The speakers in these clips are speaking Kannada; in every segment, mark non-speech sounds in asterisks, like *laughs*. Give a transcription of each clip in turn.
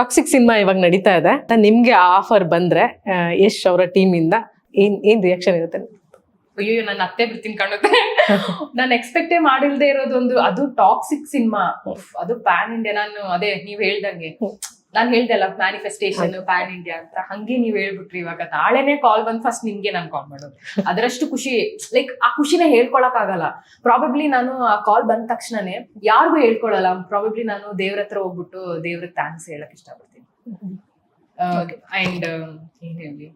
ಟಾಕ್ಸಿಕ್ ಸಿನಿಮಾ ಇವಾಗ ನಡೀತಾ ಇದೆ. ನಿಮ್ಗೆ ಆಫರ್ ಬಂದ್ರೆ ಯಶ್ ಅವರ ಟೀಮ್ ಇಂದ ಏನ್ ಏನ್ ರಿಯಾಕ್ಷನ್ ಇರುತ್ತೆ? ಅಯ್ಯೋ ನನ್ನ ಅತ್ತೆ ಬಿಡ್ತೀನಿ ಕಾಣುತ್ತೆ. ನಾನು ಎಕ್ಸ್ಪೆಕ್ಟೇ ಮಾಡಿಲ್ದೇ ಇರೋದೊಂದು ಅದು ಟಾಕ್ಸಿಕ್ ಸಿನಿಮಾ ಅದು ಪ್ಯಾನ್ ಇಂಡಿಯಾ ನಾನು ಅದೇ ನೀವ್ ಹೇಳ್ದಂಗೆ. ನಾನ್ ಹೇಳ್ದಲ್ಲ ಮ್ಯಾನಿಫೆಸ್ಟೇಷನ್ ಪ್ಯಾನ್ ಇಂಡಿಯಾ ಅಂತ. ಹಂಗೆ ನೀವ್ ಹೇಳ್ಬಿಟ್ರಿ ಇವಾಗ. ನಾಳೆನೆ ಕಾಲ್ ಬಂದ್ ಫಸ್ಟ್ ನಿಮ್ಗೆ ನಾನು ಕಾಲ್ ಮಾಡೋದು. ಅದರಷ್ಟು ಖುಷಿ ಲೈಕ್ ಆ ಖುಷಿನ ಹೇಳ್ಕೊಳಕ್ ಆಗಲ್ಲ. ಪ್ರಾಬಬ್ಲಿ ನಾನು ಆ ಕಾಲ್ ಬಂದ ತಕ್ಷಣನೇ ಯಾರಿಗೂ ಹೇಳ್ಕೊಳಲ್ಲ. ಪ್ರಾಬಬ್ಲಿ ನಾನು ದೇವ್ರ ಹತ್ರ ಹೋಗ್ಬಿಟ್ಟು ದೇವ್ರ ಥ್ಯಾಂಕ್ಸ್ ಹೇಳಕ್ ಇಷ್ಟಪಡ್ತೀನಿ. ಅಂಡ್ ಏನ್ ಹೇಳಿ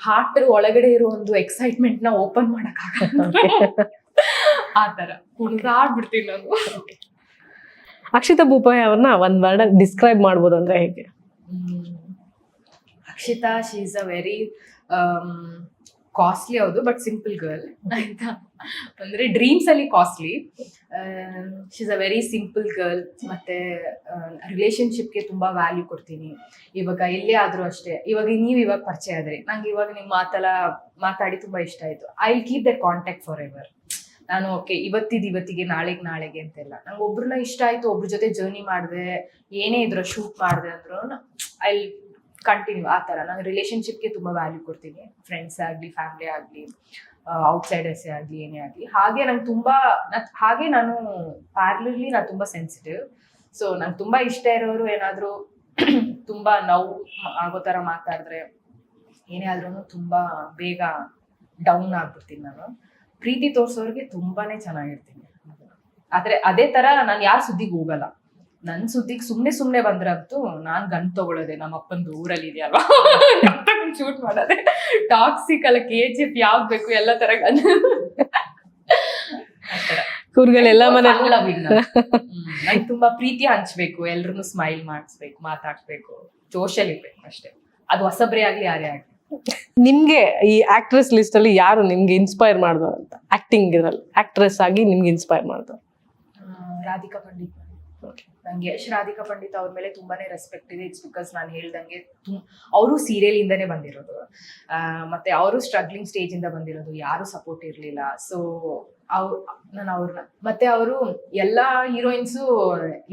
ಹಾರ್ಟ್ ಒಳಗಡೆ ಇರೋ ಒಂದು ಎಕ್ಸೈಟ್ಮೆಂಟ್ನ ಓಪನ್ ಮಾಡಕ್ *laughs* ಆ ಆತರ ಕುಣಿದಾಡ್ಬಿಡ್ತೀನಿ ನಾನು. ಅಕ್ಷಿತಾ ಭೂಪಾಯ ಅವ್ರನ್ನ ಒಂದ್ ವರ್ಡ್ ಡಿಸ್ಕ್ರೈಬ್ ಮಾಡ್ಬೋದು ಅಂದ್ರೆ ಹೇಗೆ? Akshita she is a very costly ಹೌದು ಬಟ್ ಸಿಂಪಲ್ ಗರ್ಲ್ ಆಯ್ತಾ? ಅಂದ್ರೆ ಡ್ರೀಮ್ಸ್ ಅಲ್ಲಿ costly she is a very simple girl ಮತ್ತೆ ರಿಲೇಶನ್ಶಿಪ್ಗೆ ತುಂಬಾ ವ್ಯಾಲ್ಯೂ ಕೊಡ್ತೀನಿ. ಇವಾಗ ಎಲ್ಲೇ ಆದ್ರೂ ಅಷ್ಟೇ. ಇವಾಗ ನೀವು ಇವಾಗ ಪರಿಚಯ ಆದ್ರೆ. ನಂಗೆ ಇವಾಗ ನಿಮ್ ಮಾತೆಲ್ಲ ಮಾತಾಡಿ ತುಂಬಾ ಇಷ್ಟ ಆಯ್ತು. I keep the contact forever ನಾನು, ಓಕೆ, ಇವತ್ತಿದ್ ಇವತ್ತಿಗೆ, ನಾಳೆಗೆ ನಾಳೆಗೆ ಅಂತೆಲ್ಲ. ನಂಗೆ ಒಬ್ರನ್ನ ಇಷ್ಟ ಆಯ್ತು, ಒಬ್ರ ಜೊತೆ ಜರ್ನಿ ಮಾಡಿದೆ, ಏನೇ ಇದ್ರ ಶೂಟ್ ಮಾಡಿದೆ ಅಂದ್ರು ಐ ಕಂಟಿನ್ಯೂ ಆ ಥರ. ನಾನು ರಿಲೇಶನ್ಶಿಪ್ಗೆ ತುಂಬ ವ್ಯಾಲ್ಯೂ ಕೊಡ್ತೀನಿ. ಫ್ರೆಂಡ್ಸ್ ಆಗಲಿ ಫ್ಯಾಮಿಲಿ ಆಗಲಿ ಔಟ್ಸೈಡರ್ಸೇ ಆಗಲಿ, ಏನೇ ಆಗಲಿ. ಹಾಗೆ ನಂಗೆ ತುಂಬ ಹಾಗೆ ನಾನು ಪ್ಯಾರ್ಲರ್ಲಿ ನಾನು ತುಂಬ ಸೆನ್ಸಿಟಿವ್ ಸೊ ನಂಗೆ ತುಂಬ ಇಷ್ಟ ಇರೋರು ಏನಾದರೂ *clears throat* ತುಂಬ ನೋವು ಆಗೋ ಥರ ಮಾತಾಡಿದ್ರೆ ಏನೇ ಆದ್ರೂ ತುಂಬ ಬೇಗ ಡೌನ್ ಆಗ್ಬಿಡ್ತೀನಿ ನಾನು. ಪ್ರೀತಿ ತೋರ್ಸೋರ್ಗೆ ತುಂಬಾನೇ ಚೆನ್ನಾಗಿರ್ತೀನಿ. ಆದ್ರೆ ಅದೇ ತರ ನಾನು ಯಾರ ಸುದ್ದಿಗೆ ಹೋಗಲ್ಲ. ನನ್ ಸುದ್ದಿಗೆ ಸುಮ್ನೆ ಸುಮ್ನೆ ಬಂದ್ರಂತೂ ನಾನ್ ಗನ್ ತಗೊಳ್ಳೋದೆ ನಮ್ಮ ಅಪ್ಪಂದು ಊರಲ್ಲಿ ಇದೆಯಲ್ವಾ? ಶೂಟ್ ಮಾಡೋದೆ. ಟಾಕ್ಸಿಕ್ ಅಲ್ಲ ಕೆ ಜಿ ಎಫ್ ಯಾವ್ದು ಬೇಕು ಎಲ್ಲ ತರ ಗನ್ ಕೂರ್ಗಳೆಲ್ಲ ಮನೆ ನಂಗೆ ತುಂಬಾ ಪ್ರೀತಿ ಹಂಚ್ಬೇಕು ಎಲ್ರು ಸ್ಮೈಲ್ ಮಾಡಿಸ್ಬೇಕು ಮಾತಾಡ್ಬೇಕು ಜೋಶಲ್ಲಿ ಇರ್ಬೇಕು ಅಷ್ಟೇ. ಅದು ಹೊಸಬ್ರೇ ಆಗ್ಲಿ ಯಾರೇ ಆಗ್ಲಿ. ನಿಮ್ಗೆ ಈ ಆಕ್ಟ್ರೆಸ್ ಲಿಸ್ಟ್ ಅಲ್ಲಿ ಯಾರು ನಿಮ್ಗೆ ಇನ್ಸ್ಪೈರ್ ಮಾಡಿದ್ರು ಅಂತ? ಆಕ್ಟಿಂಗ್ ಇದ್ರಲ್ಲಿ ಆಕ್ಟ್ರೆಸ್ ಆಗಿ ನಿಮ್ಗೆ ಇನ್ಸ್ಪೈರ್ ಮಾಡಿದ್ರು ರಾಧಿಕಾ ಪಂಡಿತ್ ನಂಗೆ ಯಶ್ ರಾಧಿಕಾ ಪಂಡಿತ್ ಅವ್ರ ಮೇಲೆ ತುಂಬಾನೇ ರೆಸ್ಪೆಕ್ಟ್ ಇದೆ. ಇಟ್ಸ್ ಬಿಕಾಸ್ ನಾನು ಹೇಳ್ದಂಗೆ ಅವರು ಸೀರಿಯಲ್ ಇಂದನೇ ಬಂದಿರೋದು. ಮತ್ತೆ ಅವರು ಸ್ಟ್ರಗ್ಲಿಂಗ್ ಸ್ಟೇಜ್ ಇಂದ ಬಂದಿರೋದು. ಯಾರು ಸಪೋರ್ಟ್ ಇರ್ಲಿಲ್ಲ. ಸೊ ಅವ್ರು ನಾನು ಅವ್ರನ್ನ ಮತ್ತೆ ಅವರು ಎಲ್ಲಾ ಹೀರೋಯಿನ್ಸು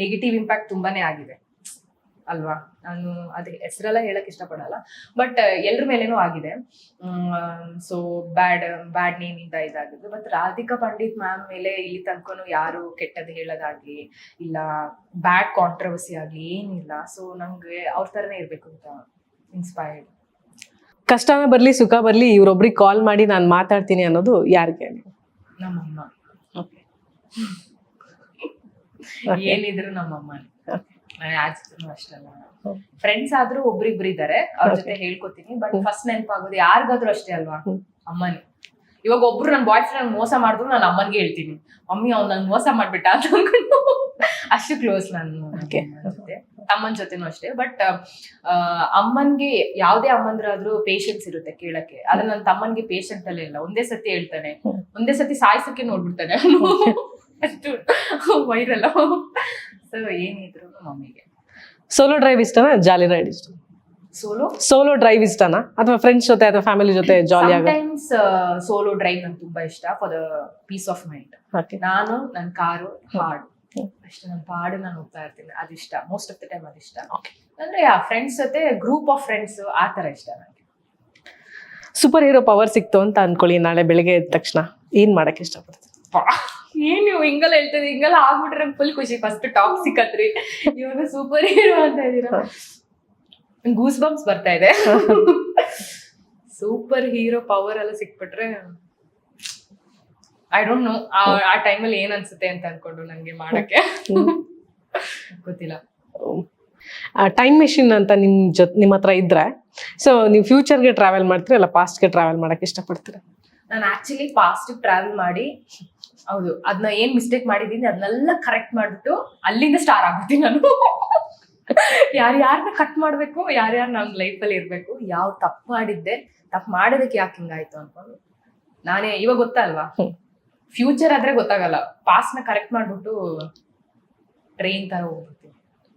ನೆಗೆಟಿವ್ ಇಂಪ್ಯಾಕ್ಟ್ ತುಂಬಾನೇ ಆಗಿದೆ. ಅಲ್ವಾ? ನಾನು ಅದೇ ಹೆಸರೆಲ್ಲ ಹೇಳಕ್ ಇಷ್ಟಪಡಲ್ಲ. ಬಟ್ ಎಲ್ರ ಮೇಲೇನೂ ಆಗಿದೆ. ಸೊ ಬ್ಯಾಡ್ ಬ್ಯಾಡ್ ನೇಮ್ ಇಂದ ಇದಾಗಿದೆ ಬಟ್ ರಾಧಿಕಾ ಪಂಡಿತ್ ಮ್ಯಾಮ್ ಮೇಲೆ ಇಲ್ಲಿ ತನಕನು ಯಾರು ಕೆಟ್ಟದ್ದು ಹೇಳೋದಾಗ್ಲಿ ಇಲ್ಲ ಬ್ಯಾಡ್ ಕಾಂಟ್ರವರ್ಸಿ ಆಗ್ಲಿ ಏನಿಲ್ಲ. ಸೊ ನಂಗೆ ಅವ್ರ ಥರನೇ ಇರಬೇಕು ಅಂತ ಇನ್ಸ್ಪೈರ್ಡ್ ಕಷ್ಟನ ಬರಲಿ ಸುಖ ಬರಲಿ ಇವ್ರೊಬ್ರಿಗೆ ಕಾಲ್ ಮಾಡಿ ನಾನು ಮಾತಾಡ್ತೀನಿ ಅನ್ನೋದು ಯಾರಿಗೆ? ನಮ್ಮಮ್ಮ. ಓಕೆ *laughs* ಏನಿದ್ರು ನಮ್ಮಮ್ಮ. ಫ್ರೆಂಡ್ಸ್ ಆದ್ರೂ ಒಬ್ರಿಬ್ರು ಇದಾರೆ ಅವ್ರ ಜೊತೆ ಹೇಳ್ಕೊತೀನಿ ಬಟ್. ಫಸ್ಟ್ ನೆನಪಾಗೋದು ಯಾರಿಗಾದ್ರೂ ಅಷ್ಟೇ ಅಲ್ವಾ? ಅಮ್ಮನಿ. ಇವಾಗ ಒಬ್ರು ನನ್ನ ಬಾಯ್ ಫ್ರೆಂಡ್ ಮೋಸ ಮಾಡಿದ್ರು ನಾನು ಅಮ್ಮನ್ಗೆ ಹೇಳ್ತೀನಿ. ಮಮ್ಮಿ ಅವ್ನು ನನ್ ಮೋಸ ಮಾಡ್ಬಿಟ್ಟ ಅಂತ ಅನ್ಕೊಂಡು ಅಷ್ಟು ಕ್ಲೋಸ್ ನಾನು ಜೊತೆ. ಅಮ್ಮನ ಜೊತೆನೂ ಅಷ್ಟೇ ಬಟ್ ಅಮ್ಮನ್ಗೆ ಯಾವ್ದೇ ಅಮ್ಮಂದ್ರಾದ್ರೂ ಪೇಶನ್ಸ್ ಇರುತ್ತೆ ಕೇಳಕ್ಕೆ. ಆದ್ರೆ ನನ್ನ ತಮ್ಮನ್ಗೆ ಪೇಶೆಂಟ್ ಅಲ್ಲೇ ಇಲ್ಲ. ಒಂದೇ ಸತಿ ಹೇಳ್ತಾನೆ. ಒಂದೇ ಸತಿ ಸಾಯಿಸಕ್ಕೆ ನೋಡ್ಬಿಡ್ತಾನೆ ಅಷ್ಟು ವೈರಲ್. ಸೊ ಏನಿದ್ರು ಮಮ್ಮಿಗೆ. ಸೋಲೋ ಡ್ರೈವ್ ಇಷ್ಟನಾ ಜಾಲಿ ರೈಡ್ ಇಷ್ಟ? ಸೋಲೋ ಸೋಲೋ ಡ್ರೈವ್ ಇಷ್ಟನಾ? ಅಥವಾ ಫ್ರೆಂಡ್ಸ್ ಜೊತೆ ಅಥವಾ ಫ್ಯಾಮಿಲಿ ಜೊತೆ ಜಾಲಿ ಟೈಮ್ಸ್ ಸೋಲೋ ಡ್ರೈವ್ ನಂಗೆ ತುಂಬಾ ಇಷ್ಟ for the peace of mind okay ನಾನು ನನ್ನ ಕಾರು ಹಾಡು. ಅಷ್ಟೇ ನನ್ನ ಪಾಡು ನಾನು ಹೋಗ್ತಾ ಇರ್ತೀನಿ. ಅದಿಷ್ಟ ಮೋಸ್ಟ್ ಆಫ್ ದ ಟೈಮ್ ಅದಿಷ್ಟ. ಅಂದ್ರೆ ಯಾ ಫ್ರೆಂಡ್ಸ್ ಜೊತೆ ಗ್ರೂಪ್ ಆಫ್ ಫ್ರೆಂಡ್ಸ್ ಆ ತರ ಇಷ್ಟ ನನಗೆ ಸೂಪರ್ ಹೀರೋ ಪವರ್ ಸಿಕ್ತು ಅಂತ ಅನ್ಕೊಳ್ಳಿ ನಾಳೆ ಬೆಳಿಗ್ಗೆ ಎದ್ದ ತಕ್ಷಣ. ಏನ್ ಮಾಡಕ್ ಇಷ್ಟಪಡ್ತೀನಿ ಏನ್ ನೀವು ಹಿಂಗೆಲ್ಲ ಹೇಳ್ತದೆ ಹಿಂಗೆಲ್ಲ ಆಗ್ಬಿಟ್ರೆ ನಂಗೆ ಫುಲ್ ಖುಷಿ. ಫಸ್ಟ್ ಟಾಪ್ ಸಿಕ್ಕತ್ರಿ ಇವಾಗ ಸೂಪರ್ ಹೀರೋ ಅಂತ ಇದೀರ ಗೂಸ್ ಬಂಪ್ಸ್ ಬರ್ತಾ ಇದೆ. ಸೂಪರ್ ಹೀರೋ ಪವರ್ ಎಲ್ಲ ಸಿಕ್ಬಿಟ್ರೆ ಐ ಡೋಂಟ್ ನೋ ಆ ಟೈಮಲ್ಲಿ ಏನ್ ಅನ್ಸುತ್ತೆ ಅಂತ ಅನ್ಕೊಂಡು ನಂಗೆ ಮಾಡಕ್ಕೆ. ಗೊತ್ತಿಲ್ಲ. ಟೈಮ್ ಮೆಷಿನ್ ಅಂತ ನಿಮ್ ಜೊತೆ ನಿಮ್ಮ ಹತ್ರ ಇದ್ರೆ ಸೊ ನೀವು ಫ್ಯೂಚರ್ಗೆ ಟ್ರಾವೆಲ್ ಮಾಡ್ತೀರಾ? ಇಲ್ಲ ಪಾಸ್ಟ್ಗೆ ಟ್ರಾವೆಲ್ ಮಾಡಕ್ಕೆ ಇಷ್ಟಪಡ್ತೀರಾ? ನಾನು ಆಕ್ಚುಲಿ ಪಾಸ್ಟ್ ಟ್ರಾವೆಲ್ ಮಾಡಿ ಹೌದು ಅದನ್ನ ಏನ್ ಮಿಸ್ಟೇಕ್ ಮಾಡಿದೀನಿ ಅದನ್ನೆಲ್ಲ ಕರೆಕ್ಟ್ ಮಾಡ್ಬಿಟ್ಟು ಅಲ್ಲಿಂದ ಸ್ಟಾರ್ ಆಗ್ಬಿಡ್ತೀನಿ ನಾನು. ಯಾರ್ಯಾರನ್ನ ಕಟ್ ಮಾಡ್ಬೇಕು ಯಾರ್ಯಾರು ನನ್ನ ಲೈಫಲ್ಲಿ ಇರ್ಬೇಕು ಯಾವ ತಪ್ಪು ಮಾಡಿದ್ದೆ ತಪ್ಪು ಮಾಡೋದಕ್ಕೆ ಯಾಕೆ ಹಿಂಗಾಯ್ತು ಅನ್ಕೊಂಡು. ನಾನೇ ಇವಾಗ ಗೊತ್ತಲ್ವಾ. ಫ್ಯೂಚರ್ ಆದ್ರೆ ಗೊತ್ತಾಗಲ್ಲ. ಪಾಸ್ನ ನ ಕರೆಕ್ಟ್ ಮಾಡ್ಬಿಟ್ಟು ಟ್ರೈನ್ ತರ ಹೋಗ್ಬಿಡ್ತೀನಿ